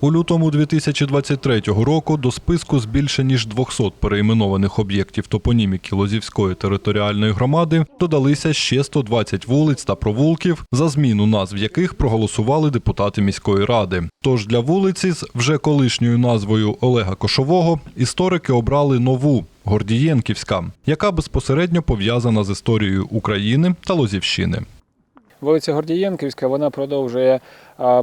У лютому 2023 року до списку з більше ніж 200 перейменованих об'єктів топоніміки Лозівської територіальної громади додалися ще 120 вулиць та провулків, за зміну назв яких проголосували депутати міської ради. Тож для вулиці з вже колишньою назвою Олега Кошового історики обрали нову Гордієнківська, яка безпосередньо пов'язана з історією України та Лозівщини. Вулиця Гордієнківська вона продовжує,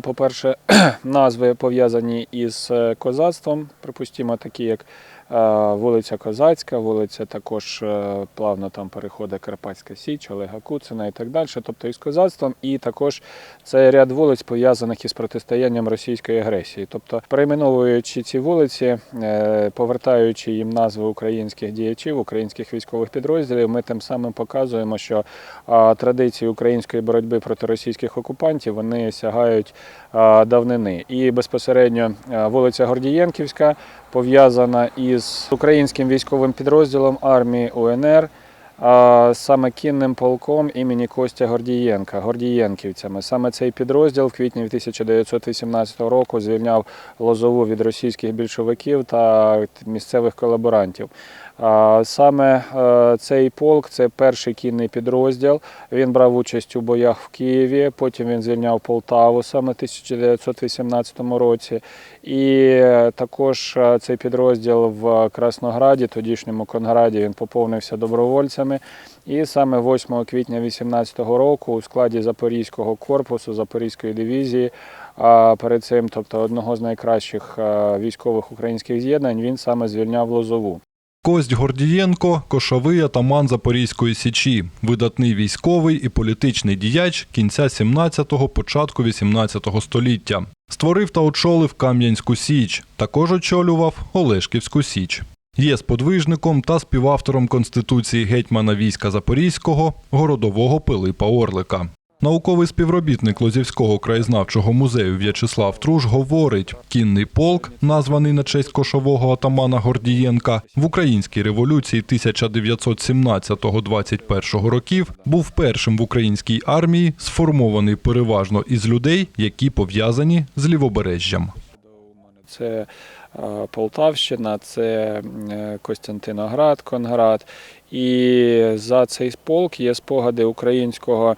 по-перше, назви пов'язані із е, козацтвом, припустимо, такі як вулиця Козацька, вулиця також е, плавно там переходить Карпатська Січ, Олега Куцина і так далі, тобто із козацтвом, і також це ряд вулиць пов'язаних із протистоянням російської агресії. Тобто, перейменовуючи ці вулиці, е, повертаючи їм назви українських діячів, українських військових підрозділів, ми тим самим показуємо, що традиції української боротьби проти російських окупантів вони сягають давнини. І безпосередньо вулиця Гордієнківська пов'язана із українським військовим підрозділом армії УНР. Саме кінним полком імені Костя Гордієнка, Гордієнківцями. Саме цей підрозділ в квітні 1918 року звільняв Лозову від російських більшовиків та місцевих колаборантів. Саме е, цей полк це перший кінний підрозділ. Він брав участь у боях в Києві. Потім він звільняв Полтаву саме в 1918 році. І е, також е, цей підрозділ в Краснограді, тодішньому Конграді, він поповнився добровольцями. І саме 8 квітня 2018 року у складі Запорізького корпусу, Запорізької дивізії, а перед цим, тобто одного з найкращих військових українських з'єднань, він саме звільняв Лозову. Кость Гордієнко кошовий атаман Запорізької січі, видатний військовий і політичний діяч кінця 17-го, початку 18-го століття. Створив та очолив Кам'янську Січ, також очолював Олешківську Січ. Є сподвижником та співавтором Конституції гетьмана війська Запорізького, городового Пилипа Орлика. Науковий співробітник Лозівського краєзнавчого музею В'ячеслав Труш говорить, кінний полк, названий на честь кошового атамана Гордієнка, в українській революції 1917-21 років був першим в українській армії, сформований переважно із людей, які пов'язані з лівобережжям. Це Полтавщина, це е, Костянтиноград, Конград. І за цей полк є спогади українського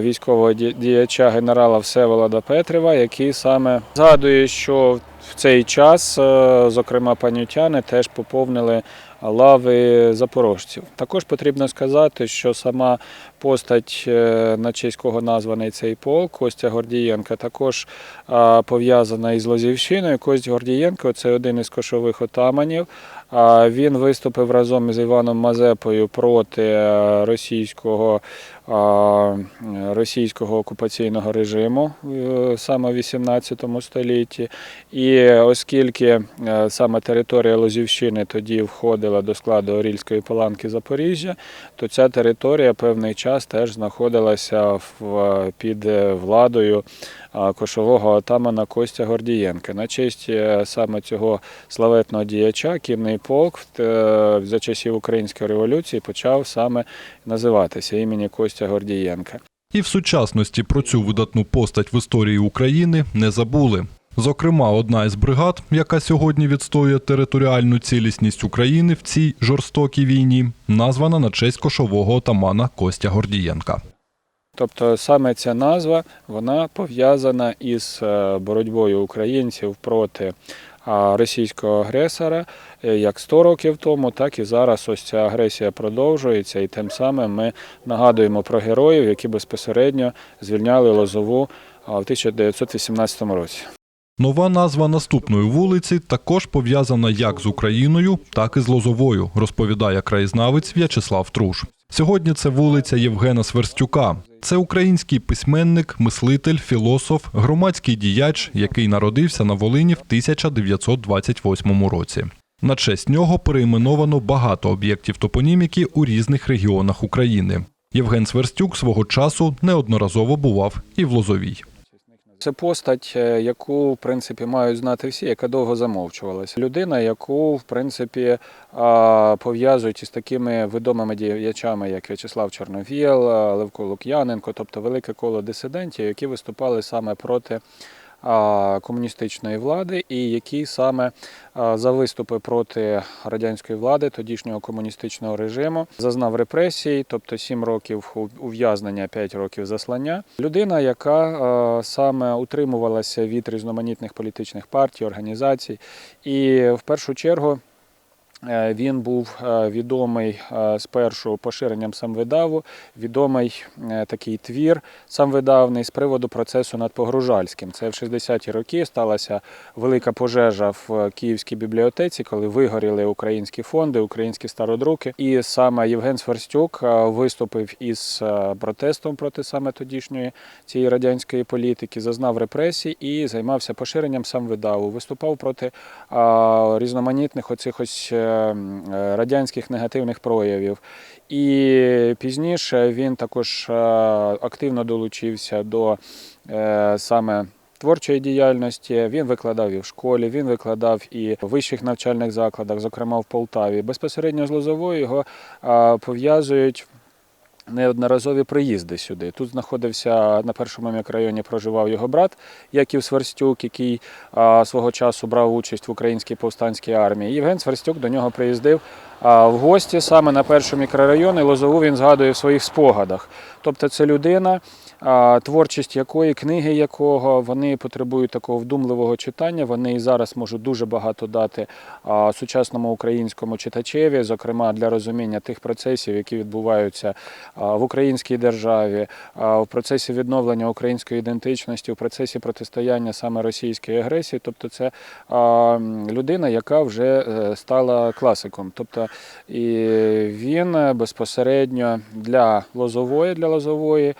військового діяча генерала Всеволода Петрива, який саме згадує, що в цей час, е, зокрема, панютяни теж поповнили лави запорожців. Також потрібно сказати, що сама постать, е, на честь кого названий цей полк, Костя Гордієнка, також пов'язана із Лозівщиною. Кость Гордієнко це один із кошових отаманів. Він виступив разом із Іваном Мазепою проти е, російського, російського окупаційного режиму е, саме в 18 столітті. І оскільки е, саме територія Лозівщини тоді входила до складу Орільської паланки Запоріжжя, то ця територія певний час теж знаходилася під е, владою кошового отамана Костя Гордієнка. На честь саме цього славетного діяча кінний полк за часів Української революції почав саме називатися імені Костя Гордієнка. І в сучасності про цю видатну постать в історії України не забули. Зокрема, одна із бригад, яка сьогодні відстоює територіальну цілісність України в цій жорстокій війні, названа на честь кошового отамана Костя Гордієнка. Тобто саме ця назва вона пов'язана із е, боротьбою українців проти російського агресора е, як 100 років тому, так і зараз ось ця агресія продовжується, і тим самим ми нагадуємо про героїв, які безпосередньо звільняли Лозову в 1918 році. Нова назва наступної вулиці також пов'язана як з Україною, так і з Лозовою, розповідає краєзнавець В'ячеслав Труш. Сьогодні це вулиця Євгена Сверстюка. Це український письменник, мислитель, філософ, громадський діяч, який народився на Волині в 1928 році. На честь нього переіменовано багато об'єктів топоніміки у різних регіонах України. Євген Сверстюк свого часу неодноразово бував і в Лозовій. Це постать, е, яку в принципі мають знати всі, яка довго замовчувалася. Людина, яку в принципі пов'язують із такими відомими діячами, як В'ячеслав Чорновіл, Левко Лук'яненко, тобто велике коло дисидентів, які виступали саме проти комуністичної влади, і який саме за виступи проти радянської влади, тодішнього комуністичного режиму, зазнав репресій, тобто 7 років ув'язнення, 5 років заслання. Людина, яка саме утримувалася від різноманітних політичних партій, організацій, і в першу чергу. Е, Він був е, відомий е, спершу поширенням самвидаву, відомий такий твір самвидавний з приводу процесу над Погружальським. Це в 60-ті роки сталася велика пожежа в Київській бібліотеці, коли вигоріли українські фонди, українські стародруки. І саме Євген Сверстюк виступив із протестом проти саме тодішньої цієї радянської політики, зазнав репресій і займався поширенням самвидаву, виступав проти різноманітних оцих ось радянських негативних проявів. І пізніше він також е, активно долучився до е, саме. Творчої діяльності він викладав і в школі, він викладав і в вищих навчальних закладах, зокрема в Полтаві. Безпосередньо з Лозовою його пов'язують неодноразові приїзди сюди. Тут знаходився на першому мікрорайоні, проживав його брат Яків Сверстюк, який а, свого часу брав участь в українській повстанській армії. Євген Сверстюк до нього приїздив а, в гості саме на першу мікрорайон, і Лозову він згадує в своїх спогадах. Тобто це людина, творчість якої, книги якого вони потребують такого вдумливого читання. Вони і зараз можуть дуже багато дати сучасному українському читачеві, зокрема для розуміння тих процесів, які відбуваються в українській державі, в процесі відновлення української ідентичності, в процесі протистояння саме російської агресії. Тобто, це людина, яка вже е, стала класиком. Тобто, і він е, безпосередньо для Лозової, для Лозової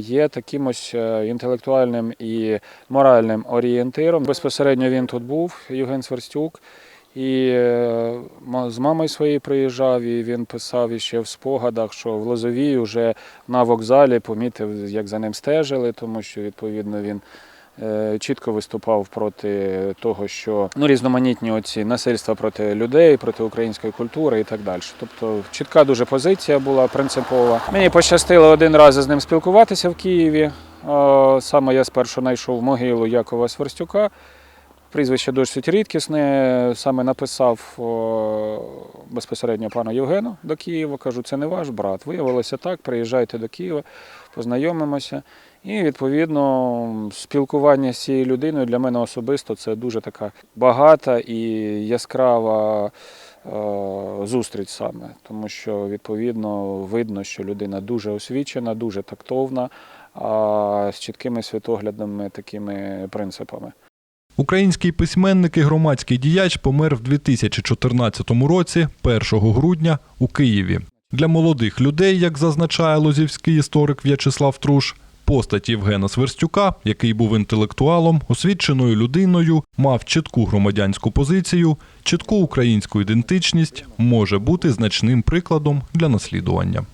є таким ось е, інтелектуальним і моральним орієнтиром. Безпосередньо він тут був, Євген Сверстюк. І е, з мамою своєю приїжджав, і він писав іще в спогадах, що в Лозовій вже на вокзалі помітив, як за ним стежили, тому що відповідно він чітко виступав проти того, що ну, різноманітні оці насильства проти людей, проти української культури і так далі. Тобто чітка дуже позиція була принципова. Мені пощастило один раз з ним спілкуватися в Києві. Е, Саме я спершу знайшов могилу Якова Сверстюка. Прізвище досить рідкісне. Саме написав безпосередньо пану Євгену до Києва. Кажу, це не ваш брат. Виявилося так, приїжджайте до Києва, познайомимося. І відповідно спілкування з цією людиною для мене особисто це дуже така багата і яскрава е, зустріч саме, тому що відповідно видно, що людина дуже освічена, дуже тактовна, а з чіткими світоглядними такими принципами. Український письменник і громадський діяч помер в 2014 році, 1 грудня, у Києві. Для молодих людей, як зазначає лозівський історик В'ячеслав Труш, постать Євгена Сверстюка, який був інтелектуалом, освіченою людиною, мав чітку громадянську позицію, чітку українську ідентичність, може бути значним прикладом для наслідування.